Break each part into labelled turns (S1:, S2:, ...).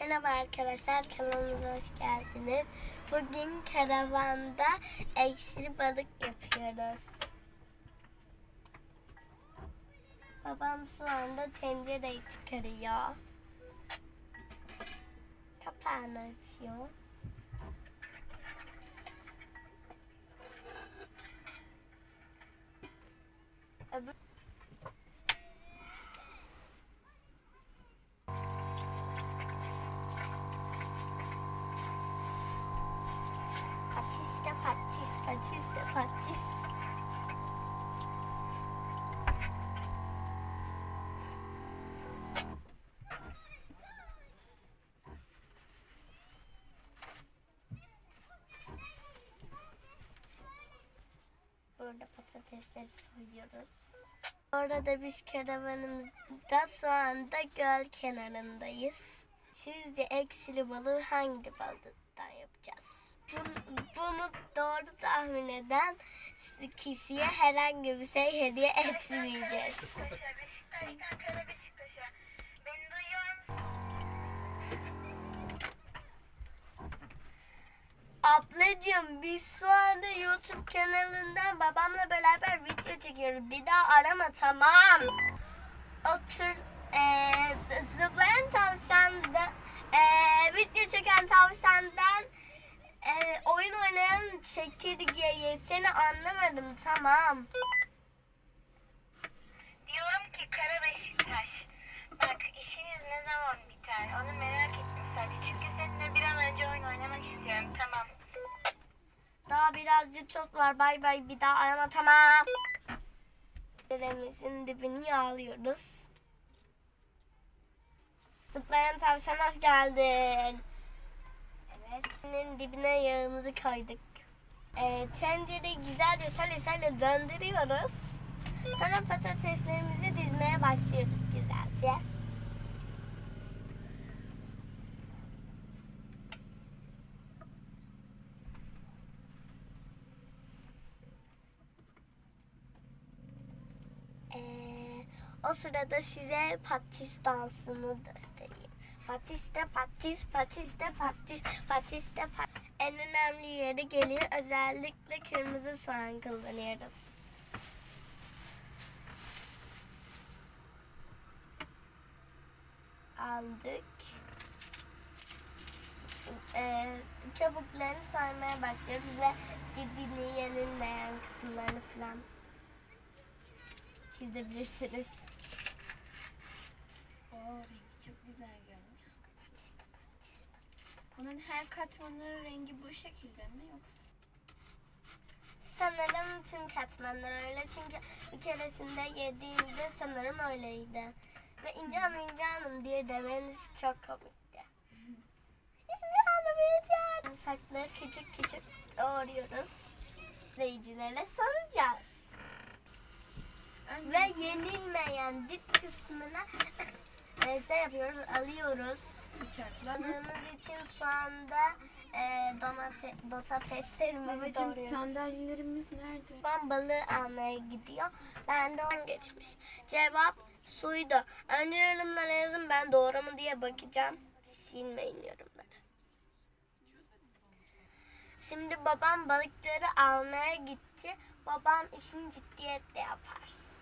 S1: Merhaba arkadaşlar kanalımıza hoş geldiniz. Bugün karavanda ekşili balık yapıyoruz. Babam şu anda tencereyi çıkarıyor. Kapağını açıyor. Öbür patis. Burada patatesleri soyuyoruz. Orada biz karavanımızda şu anda göl kenarındayız. Sizce eksili balığı hangi balıktan yapacağız? Bunu, doğru tahmin eden kişiye herhangi bir şey hediye etmeyeceğiz. Ablacığım biz şu anda YouTube kanalından babamla beraber video çekiyoruz. Bir daha arama tamam. Otur eee zıplayan tavşanda eee video çeken tavşandan eee oyun oynayan çekirgeyi seni anlamadım tamam.
S2: Diyorum ki Kara Beşiktaş. Bak işiniz ne zaman biter? Onu merak ettim sadece. Çünkü seninle bir an önce oyun oynamak istiyorum. Tamam.
S1: Daha birazcık çok var bay bay bir daha arama tamam. Deremizin dibini yağlıyoruz. Zıplayan tavşan hoş geldin. Evet. Senin dibine yağımızı koyduk. Ee, tencereyi güzelce sale sale döndürüyoruz. Sonra patateslerimizi dizmeye başlıyoruz güzelce. Ee, o sırada size patis dansını göstereyim. Patis de patis, patis de patis, patis de patis. En önemli yeri geliyor. Özellikle kırmızı soğan kullanıyoruz. Aldık. Ee, kabuklarını soymaya başlıyoruz ve dibini yenilmeyen kısımlarını falan çizebilirsiniz.
S3: Oo rengi çok güzel görünüyor. Bunun her katmanların rengi bu şekilde mi yoksa?
S1: Sanırım tüm katmanlar öyle çünkü bir keresinde yediğimde sanırım öyleydi. Ve İnce Hanım İnce Hanım diye demeniz çok komikti. İnce Hanım İnce Hanım. Saçları küçük küçük doğruyoruz. İzleyicilere soracağız. Ve yenilmeyen dip kısmına e, şey yapıyoruz, alıyoruz.
S3: Bıçakla.
S1: Balığımız için şu anda e, domate, dota peslerimizi
S3: Babacım
S1: doğruyoruz.
S3: sandalyelerimiz nerede?
S1: Babam balığı almaya gidiyor. Ben de on geçmiş. Cevap suydu. Önce yorumlara yazın ben doğru mu diye bakacağım. Silmeyin yorumları. Şimdi babam balıkları almaya gitti. Babam işini ciddiyetle yapar.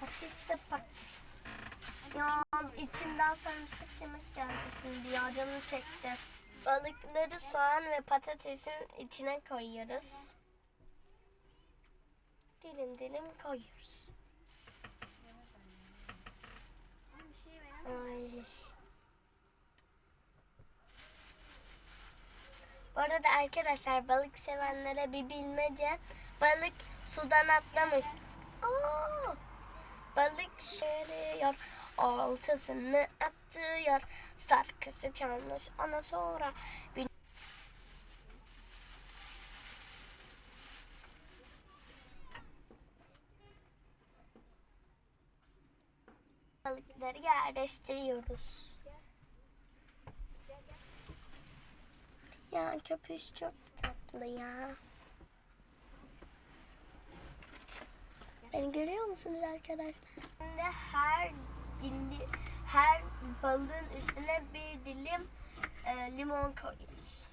S1: Patis de patis. Ya içimden sarımsak yemek geldi şimdi ya canım çekti. Balıkları soğan ve patatesin içine koyuyoruz. Dilim dilim koyuyoruz. Ay. Bu arada arkadaşlar balık sevenlere bir bilmece. Balık sudan atlamış. Aa! Balık sürüyor, oltasını atıyor. Sarkısı çalmış ona sonra. Bir... Balıkları yerleştiriyoruz. Ya köpüş çok tatlı ya. Beni görüyor musunuz arkadaşlar? Şimdi her dili, her balığın üstüne bir dilim e, limon koyuyoruz.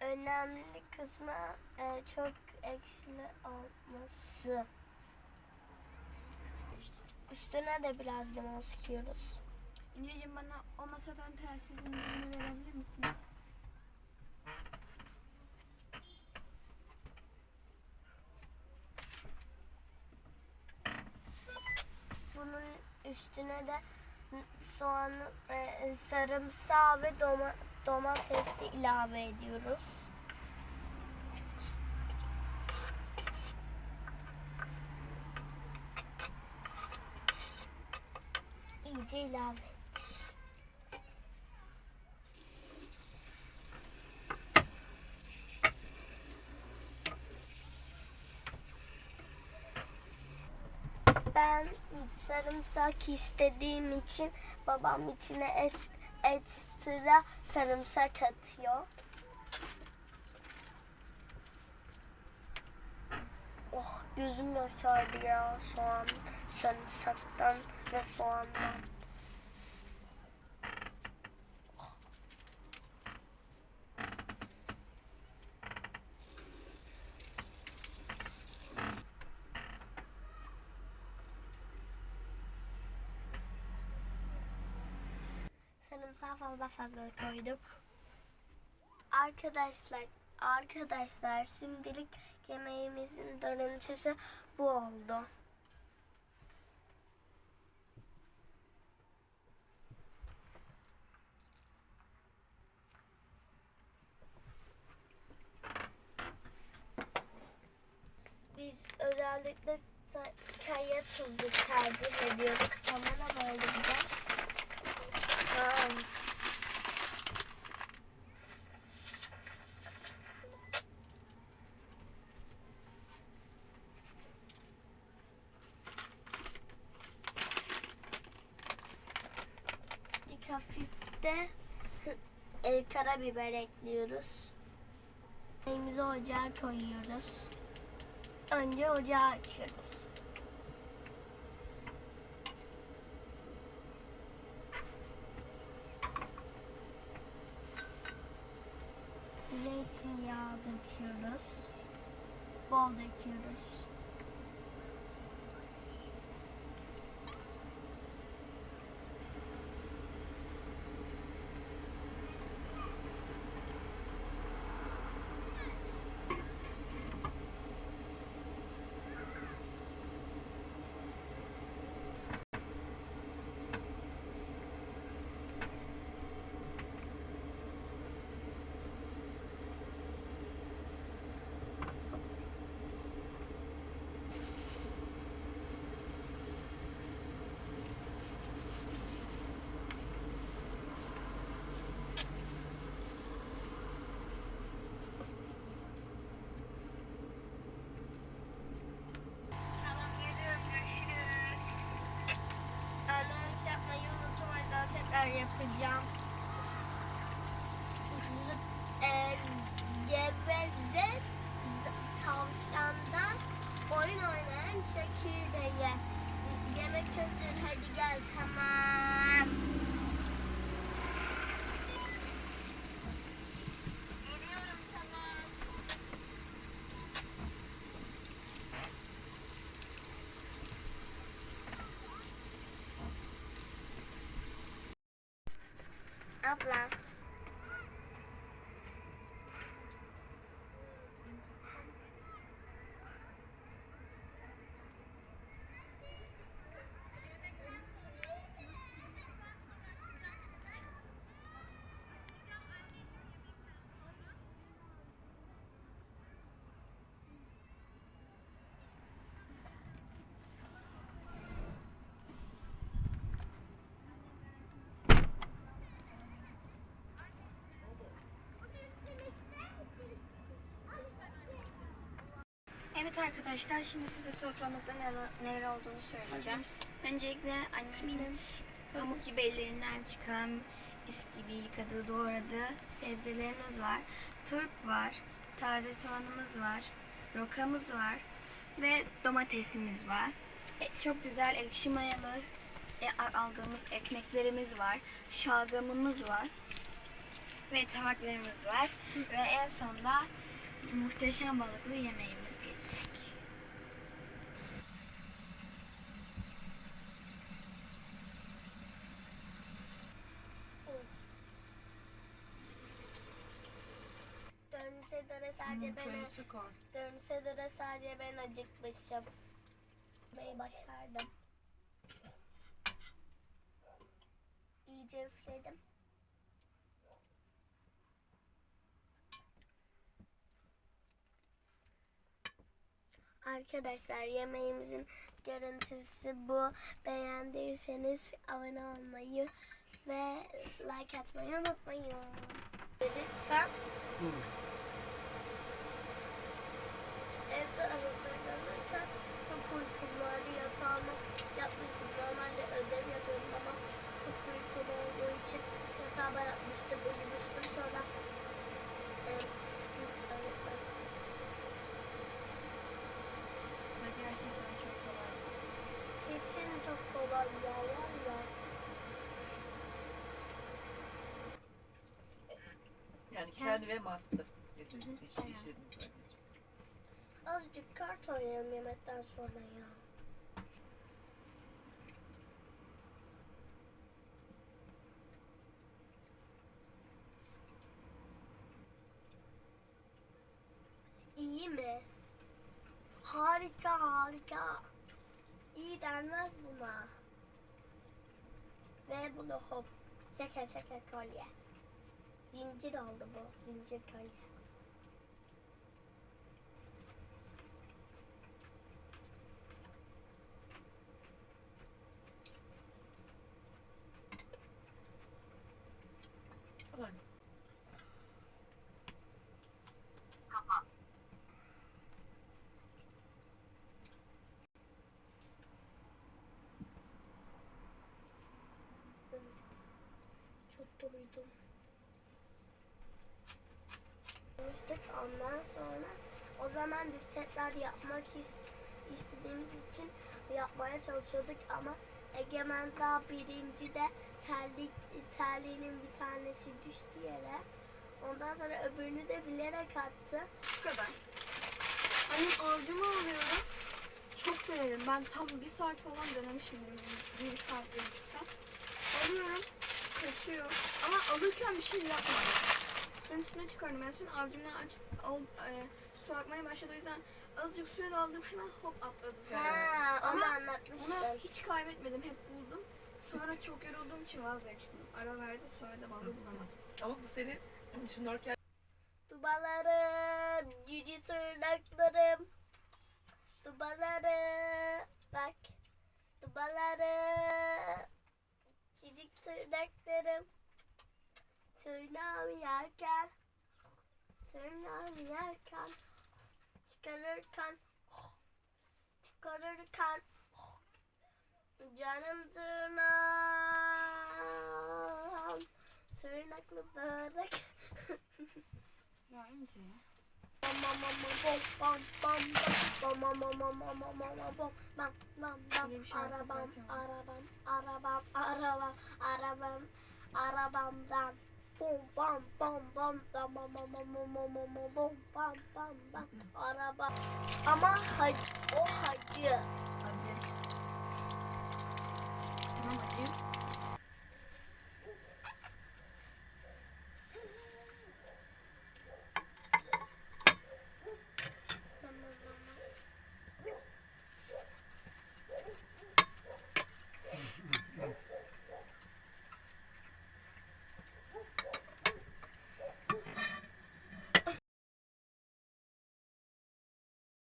S1: En önemli kısmı e, çok ekşili olması. Üstüne de biraz limon sıkıyoruz.
S3: İnceciğim bana o masadan telsizin birini verebilir misin?
S1: Bunun üstüne de soğan, e, sarımsağı ve doma, domatesi ilave ediyoruz. İyice ilave. Ben sarımsak istediğim için babam içine ekstra sarımsak atıyor. Oh gözüm yaşardı ya soğan, sarımsaktan ve soğandan. Sarımsağı fazla fazla koyduk. Arkadaşlar, arkadaşlar şimdilik yemeğimizin görüntüsü bu oldu. Biz özellikle ta- kaya tuzlu tercih ediyoruz. Kamera böyle güzel. Tamam. Bir hafif de e, karabiber ekliyoruz. Yemeğimizi ocağa koyuyoruz. Önce ocağı açıyoruz. Zeytinyağı döküyoruz. Bol döküyoruz.
S2: 啦。
S1: Abla.
S3: arkadaşlar şimdi size soframızda neler, neler olduğunu söyleyeceğim. Öncelikle annemin pamuk gibi ellerinden çıkan mis gibi yıkadığı doğradığı sebzelerimiz var. Turp var, taze soğanımız var, rokamız var ve domatesimiz var. E, çok güzel ekşi mayalı e, aldığımız ekmeklerimiz var. Şalgamımız var. Ve tabaklarımız var. ve en sonda muhteşem balıklı yemeğimiz
S1: Dönse döne sadece ben dönse döne sadece ben acıkmışım. Bey başardım. İyice üfledim. Arkadaşlar yemeğimizin görüntüsü bu. Beğendiyseniz abone olmayı ve like atmayı unutmayın. Dedik kan. Evde hazırlanırken çok uykum vardı. Yatağıma yatmıştım. Normalde ödev yapıyorum ama çok uykum olduğu için yatağıma yatmıştım. Uyumuştum. Sonra e,
S3: Gerçekten çok kolay.
S1: Kesin çok kolay ya valla.
S4: Yani kendi ve master. Kesin
S3: Hı
S1: Azıcık kart oynayalım yemekten sonra ya. İyi mi? Harika harika. İyi denmez buna. Ve bunu hop. Şeker şeker kolye. Zincir oldu bu. Zincir kolye.
S4: Al anne.
S1: Çok doydum. Konuştuk ondan sonra o zaman biz tekrar yapmak is- istediğimiz için yapmaya çalışıyorduk ama Egemen daha birinci de terlik, terliğinin bir tanesi düştü yere. Ondan sonra öbürünü de bilerek attı.
S3: Bu kadar. Annem avcuma alıyorum. Çok denedim. Ben tam bir saat falan denemişim. Bir saat, bir buçuk saat. Alıyorum. Kaçıyor. Ama alırken bir şey yapmadım. Suyun üstüne çıkardım. En son avcumdan aç, al, e, su akmaya başladı. O yüzden azıcık suya daldım. Hemen hop atladı.
S1: Ha, onu
S3: Ama
S1: anlatmıştın.
S3: Onu hiç kaybetmedim. Hep buldum. Sonra çok yorulduğum için vazgeçtim. Ara verdim. Sonra da balığı bulamadım.
S4: Ama bu senin şnorkel
S1: Dubalarım, cici tırnaklarım. Dubaları, bak. Dubaları, cicik tırnaklarım. Tırnağımı yerken, tırnağımı yerken, çıkarırken, çıkarırken, canım tırnağım, tırnaklı börek.
S3: Ya ince.
S1: Arabam, arabam, arabam, arabam, arabam, arabamdan. Bom bam bam bam da ma ma ma ma ma ma ma bom bam bam bam araba. Ama hacı, o hacı.